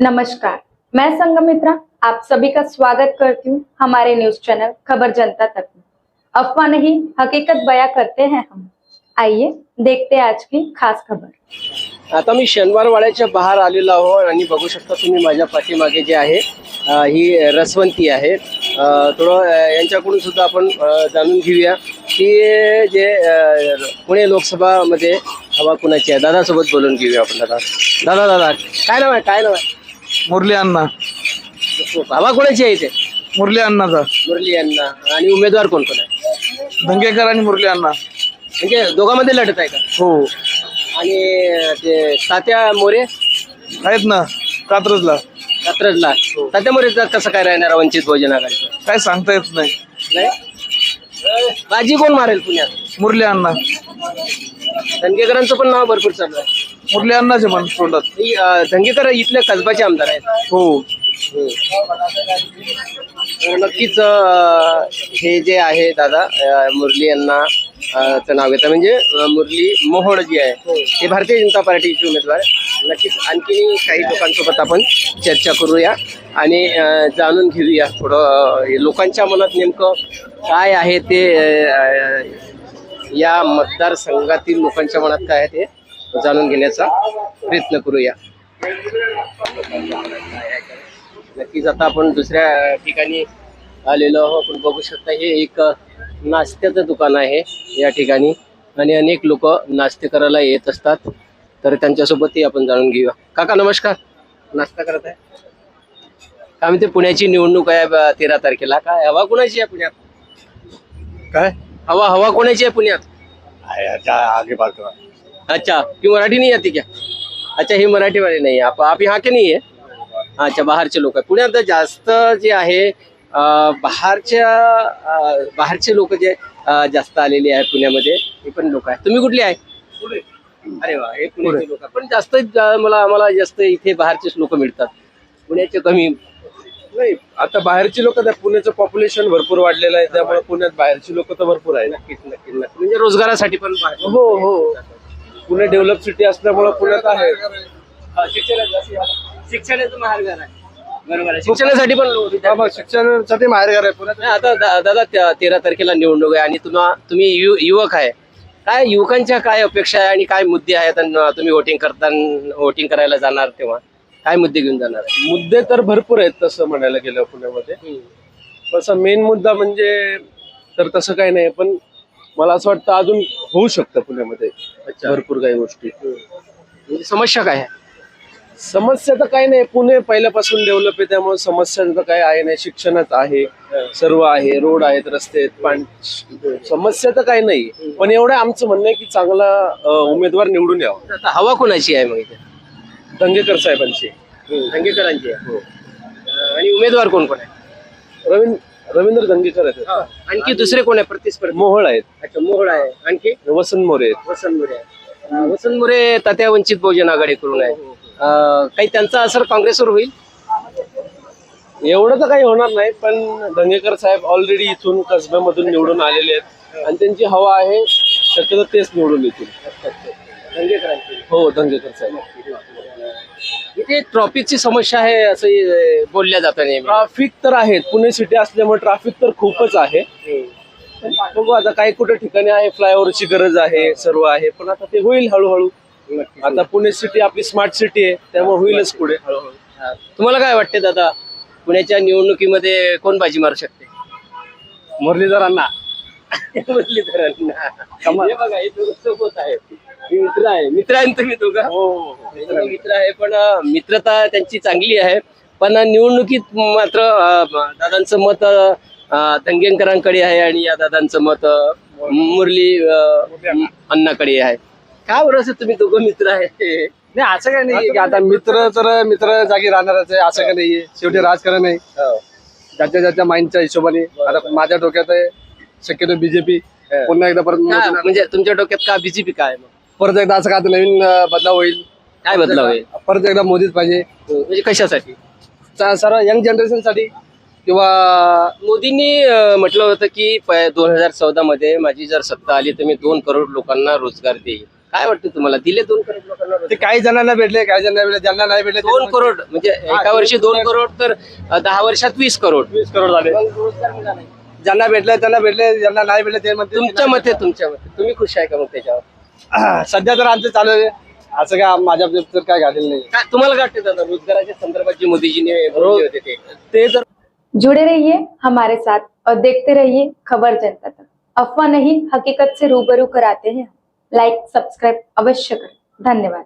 नमस्कार. मैं संगमित्रा आप सभी का स्वागत करती हूँ हमारे न्यूज चैनल खबर जनता तक में। अफवाह नहीं हकीकत बयां करते हैं हम। आइए देखते हैं आज की खास खबर। आता मी शनिवार वाड्याच्या बाहेर आलेलो आहो आणि बघू शकता तुम्ही माझ्या पाठीमागे जे आहे ही रसवंती आहे. थोडं यांच्याकडून सुद्धा आपण जाणून घेऊया की जे पुणे लोकसभामध्ये हवा कुणाची आहे? दादासोबत बोलून घेऊया आपण दादा. दादा दादा काय नाव आहे? काय नाव आहे? मुरली अण्णा. हवा कोणाची आहे इथे? मुरली अण्णाचा. मुरली यांना आणि उमेदवार कोण कोण आहे? धंगेकर आणि मुरली अण्णा. म्हणजे दोघांमध्ये लढत आहे का? हो. आणि ते तात्या मोरे? आहेत ना कात्रजला. कात्रजला. तात्या मोरे कसं काय राहणार वंचित बहुजन आघाडीचं? काय सांगता येत नाही. नाही? बाजी कोण मारेल पुण्यात? मुरली अण्णा. धनगेकरांचं पण नाव भरपूर चालू आहे. मुरली अण्णाचे पण तोंडात. ही, अं, धनगेकर इथले कसबाचे आमदार आहेत. हो. तर नक्कीच अं, हे जे आहे दादा अं, मुरली यांना अं, चं नाव घेतं. म्हणजे अं, मुरली मोहोळ जी आहे ते भारतीय जनता पार्टीचे उमेदवार आहे. नक्कीच आणखी काही लोकांसोबत आपण चर्चा करूया आणि अं, जाणून घेऊया थोडं अं, हे लोकांच्या मनात नेमकं काय आहे ते अं, या मतदारसंघातील लोकांच्या मनात काय आहे ते. जाणून घेण्याचा प्रयत्न करूया. नक्कीच आता आपण दुसऱ्या ठिकाणी आलेलो आहोत. आपण बघू शकता हे एक नाश्त्याचं दुकान आहे या ठिकाणी. आणि अनेक लोक नाश्ते करायला येत असतात. तर त्यांच्यासोबतही आपण जाणून घेऊया. काका नमस्कार. नाश्ता करत आहे काय म्हणते पुण्याची निवडणूक आहे तेरा तारखेला. काय हवा कोणाची आहे पुण्यात? काय? हवा हवा कोणाची आहे पुण्यात? आगे बात अच्छा क्यों मराठी नहीं आती क्या? अच्छा ही मराठी वाले नहीं है आप आप यहाँ के नहीं है? अच्छा बाहेरचे लोक. आहे पुण्यात जास्त जे आहे अं, बाहेरच्या बाहेरचे लोक जे जास्त आलेले आहे पुण्यामध्ये हे पण लोक आहे तुम्ही कुठले आहे? अरे वा हे पुण्याचे लोक. पण जास्त मला आम्हाला जास्त इथे बाहेरचेच लोक मिळतात. पुण्याचे कमी. नाही आता बाहेरची लोक त्या पुण्याचं पॉप्युलेशन भरपूर वाढलेलं आहे त्यामुळे पुण्यात बाहेरची लोक तर भरपूर आहेत. नक्कीच नक्कीच नक्कीच. म्हणजे रोजगारासाठी पण बाहेर. हो हो. पुणे डेव्हलप सिटी असल्यामुळे पुण्यात आहे. शिक्षणाचं आहे. बरोबर आहे. शिक्षणासाठी पण लोक बाबा शिक्षणासाठी बाहेर आहे. पुण्यात नाही आता दा- दादा त्या- तेरा तारखेला निवडणूक आहे आणि तुम्हा तुम्ही यु- युवक आहे. काय युवकांच्या काय अपेक्षा आहे आणि काय मुद्दे आहेत आणि तुम्ही वोटिंग करताना वोटिंग करायला जाणार तेव्हा? काय मुद्दे घेऊन जाणार आहे? मुद्दे तर भरपूर आहेत तसं म्हणायला गेलं पुण्यामध्ये. तसं मेन मुद्दा म्हणजे तर तसं काही नाही पण मला असं वाटतं अजून होऊ शकतं पुण्यामध्ये भरपूर काही गोष्टी. म्हणजे समस्या काय आहे? समस्या तर काही नाही. पुणे पहिल्यापासून डेव्हलप आहे त्यामुळे समस्या तर काही आहे नाही. शिक्षणात आहे सर्व आहे रोड आहेत रस्ते आहेत पाणी समस्या तर काही नाही. पण एवढं आमचं म्हणणं आहे की चांगला उमेदवार निवडून यावा. आता हवा कोणाची आहे मग इथे? दंगेकर साहेबांची. धंगेकरांची आहे. अं, आणि उमेदवार कोण कोण आहे? रवींद्र रवींद्र दंगेकर आहेत. आणखी दुसरे कोण आहे प्रतिस्पर्धी? मोहोळ आहेत. अच्छा मोहोळ आहे. आणखी? वसंत मोरे आहेत. वसंत मोरे आहे. वसंत मोरे तात्या वंचित बहुजन आघाडीकडून आहे अं, काही त्यांचा असर काँग्रेसवर होईल? एवढं तर काही होणार नाही पण दंगेकर साहेब ऑलरेडी इथून कसब्यामधून निवडून आलेले आहेत. आणि त्यांची हवा आहे शक्यतो तेच निवडून येतील. धंगेकरांची हो दंगेकर साहेब. इथे ट्रॉफिकची समस्या आहे असं बोलल्या जातं नेहमी. ट्राफिक तर आहे पुणे सिटी असल्यामुळे ट्राफिक तर खूपच आहे. पण बघू आता काही कुठे ठिकाणी आहे फ्लायओव्हरची गरज आहे सर्व आहे. पण आता ते होईल हळूहळू. आता पुणे सिटी आपली स्मार्ट सिटी आहे त्यामुळे होईलच पुढे. हळूहळू हा. तुम्हाला काय वाटते दादा? पुण्याच्या निवडणुकीमध्ये कोण बाजी मारू शकते? मुरलीधरांना मुरलीधरांना हे बघा हे दोघं सोबत आहे हे मित्र आहे. मित्र आहे ना तुम्ही दोघं? हे दोघं मित्र आहे पण अं, मित्रता त्यांची चांगली आहे. पण निवडणुकीत मात्र अं, दादांचं मत अं, दंगेकरांकडे आहे आणि या दादांचं मत अं, मुरली अं, अण्णाकडे आहे. का बरं असं तुम्ही दोघं मित्र आहे? नाही असं काय नाही. की आता मित्र तर मित्र जागी राहणारच आहे. असं काय नाहीये. शेवटी राजकारण आहे. ज्याच्या ज्याच्या माइंडच्या हिशोबाने. आता माझ्या डोक्यात आहे शक्यतो बीजेपी पुन्हा एकदा परत का? मोदी- म्हणजे तुमच्या डोक्यात का बीजेपी काय मग? परत एकदा असं का आता नवीन बदलाव होईल. काय बदलाव आहे? परत एकदा मोदीच पाहिजे. म्हणजे कशासाठी? चा- सर्व यंग जनरेशनसाठी किंवा मोदींनी अं, म्हटलं होतं की दोन हजार चौदा मध्ये माझी जर सत्ता आली तर मी दोन करोड लोकांना रोजगार देईल काय वाटतं तुम्हाला? दिले दोन करोड लोकांना रोजगार? ते काही जणांना भेटले काही जणांना भेटले ज्यांना नाही भेटले दोन करोड म्हणजे एका वर्षी दोन करोड तर अं, दहा वर्षात वीस करोड. वीस करोड झाले. मग रोजगार मिळाला नाही. ज्यांना भेटले त्यांना भेटले ज्यांना नाही भेटले ते म्हणते तुमच्या मते तुमच्या मते. तुम्ही खुश आहे का मग त्याच्यावर? सध्या तर आमचं चालू आहे. असं काय माझ्या तर काय घालेलं नाही. काय तुम्हाला काय वाटतं दादा रोजगाराच्या संदर्भात जे मोदीजीने बोलले होते ते? ते तर जुड़े रहिए हमारे साथ और देखते रहिए खबर जनता तक. अफवाह नहीं हकीकत से रूबरू कराते हैं लाइक सब्सक्राइब अवश्य करें. धन्यवाद.